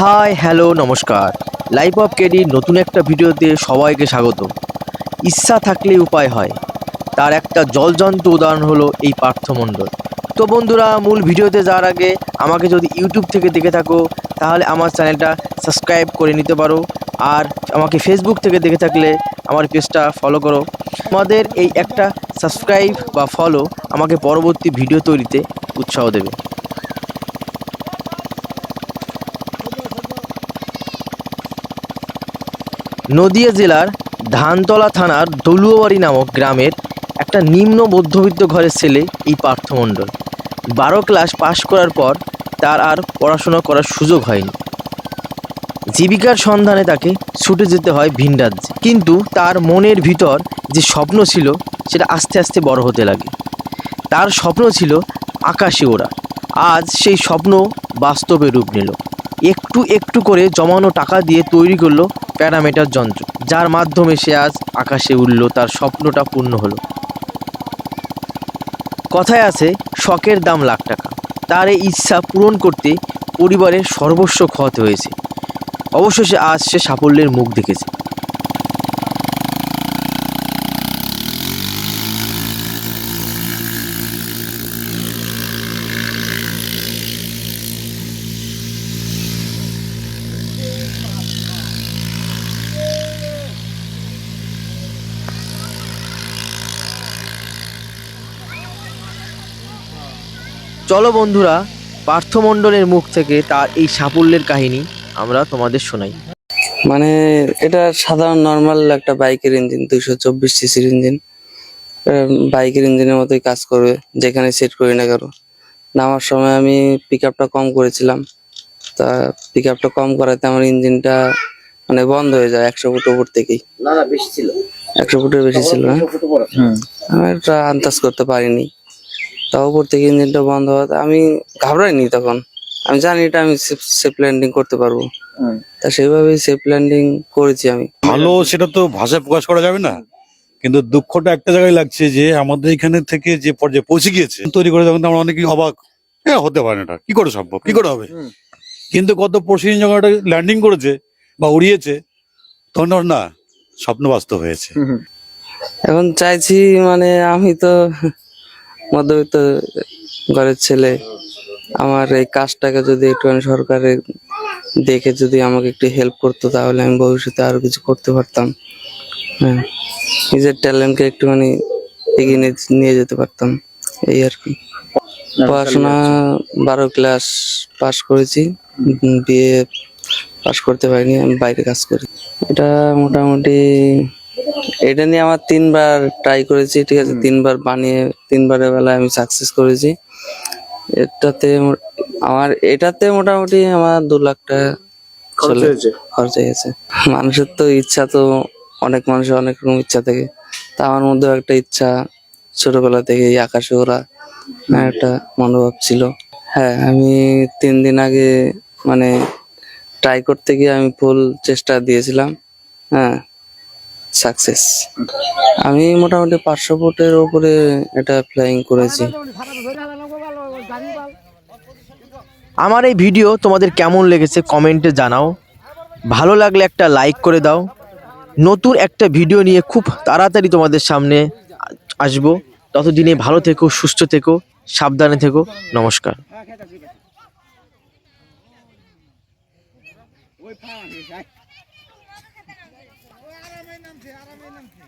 High, hello, নমস্কার। Life of কেডির নতুন একটা ভিডিওতে সবাইকে স্বাগত ইচ্ছা থাকলে উপায় হয়। তার একটা জলজন্ত উদাহরণ হলো এই পার্থমণ্ডল। তো বন্ধুরা, মূল ভিডিওতে যাওয়ার আগে আমাকে যদি ইউটিউব থেকে দেখে থাকো, তাহলে আমার চ্যানেলটা সাবস্ক্রাইব করে নিতে পারো। আর আমাকে ফেসবুক থেকে দেখে থাকলে আমার পেজটা ফলো করো। আমাদের এই একটা সাবস্ক্রাইব বা ফলো আমাকে পরবর্তী ভিডিও তৈরিতে উৎসাহ দেবে। নদিয়া জেলার ধানতলা থানার দলুয়াবাড়ি নামক গ্রামের একটা নিম্ন মধ্যবিত্ত ঘরের ছেলে এই পার্থমণ্ডল। বারো ক্লাস পাশ করার পর তার আর পড়াশোনা করার সুযোগ হয়নি। জীবিকার সন্ধানে তাকে ছুটে যেতে হয় ভিন রাজ্যে কিন্তু তার মনের ভিতর যে স্বপ্ন ছিল সেটা আস্তে আস্তে বড় হতে লাগে। তার স্বপ্ন ছিল আকাশে ওড়া। আজ সেই স্বপ্ন বাস্তবে রূপ নিল। একটু একটু করে জমানো টাকা দিয়ে তৈরি করল প্যারামিটার যন্ত্র, যার মাধ্যমে সে আজ আকাশে উঠল তার স্বপ্নটা পূর্ণ হলো। কথায় আছে, শখের দাম লাখ টাকা। তার এই ইচ্ছা পূরণ করতে পরিবারের সর্বস্ব ক্ষত হয়েছে। অবশেষে আজ সে সাফল্যের মুখ দেখেছে। চলো বন্ধুরা পার্থমণ্ডলের মুখ থেকে তার এই সাফল্যের কাহিনী আমরা তোমাদের শোনাই। মানে এটা সাধারণ নর্মাল একটা বাইকের ইঞ্জিন দুইশো চব্বিশ সিসির ইঞ্জিন বাইকের ইঞ্জিনের মতোই কাজ করবে যেখানে সেট করি না কেন নামার সময় আমি পিক আপটা কম করেছিলাম। তা পিক আপটা কম করাতে আমার ইঞ্জিনটা মানে বন্ধ হয়ে যায় একশো ফুট উপর থেকেই। না না বেশি ছিল। একশো ফুটের বেশি ছিল না আমি এটা আন্দাজ করতে পারিনি। উপর থেকে ইঞ্জিনটা বন্ধ হওয়াতে আমি ঘাবড়াইনি তখন। আমি জানি এটা আমি সেফ ল্যান্ডিং করতে পারব। তা সেইভাবেই সেফ ল্যান্ডিং করেছি আমি। ভালো সেটা তো ভাষায় প্রকাশ করা যাবে না। কিন্তু দুঃখটা একটা জায়গায় লাগছে যে আমাদের এখানে থেকে যে পর্যায়ে পৌঁছে গিয়েছে তৈরি করে তখন তো আমরা অনেকেই অবাক। হ্যাঁ হতে পারে না এটা। কি করে সম্ভব? কি করে হবে? কিন্তু কত প্রসিদিন যখন এটা ল্যান্ডিং করেছে বা উড়িয়েছে তখন না স্বপ্ন বাস্তব হয়েছে। এখন চাইছি মানে আমি তো মধ্যবিত্ত ঘরের ছেলে আমার এই কাজটাকে যদি একটুখানি সরকারের দেখে যদি আমাকে একটু হেল্প করতো তাহলে আমি ভবিষ্যতে আরও কিছু করতে পারতাম। হ্যাঁ নিজের ট্যালেন্টকে একটুখানি এগিয়ে নিয়ে- যেতে পারতাম এই আর কি। পড়াশোনা বারো ক্লাস পাশ করেছি বিয়ে পাশ করতে পারিনি আমি বাইরে কাজ করি। এটা মোটামুটি এটা নিয়ে আমার তিনবার ট্রাই করেছি ঠিক আছে? তিনবার বানিয়ে তিনবারের বেলায় আমি সাকসেস করেছি। এটাতে আমার এটাতে মোটামুটি আমার দু লাখ টাকা চলে খরচ গেছে। মানুষের তো ইচ্ছা তো অনেক মানুষের অনেক রকম ইচ্ছা থাকে। তা আমার মধ্যেও একটা ইচ্ছা ছোটবেলা থেকে আকাশে ওরা একটা মনোভাব ছিল। হ্যাঁ আমি তিন দিন আগে মানে ট্রাই করতে গিয়ে আমি ফুল চেষ্টা দিয়েছিলাম। হ্যাঁ সাকসেস আমি মোটামুটি পাঁচশো ফুটের উপরে এটা ফ্লাইং করেছি। আমার এই ভিডিও তোমাদের কেমন লেগেছে কমেন্টে জানাও। ভালো লাগলে একটা লাইক করে দাও। নতুন একটা ভিডিও নিয়ে খুব তাড়াতাড়ি তোমাদের সামনে আসব। ততদিনে ভালো থেকো, সুস্থ থেকো, সাবধানে থেকো। নমস্কার। છે આરામે નથી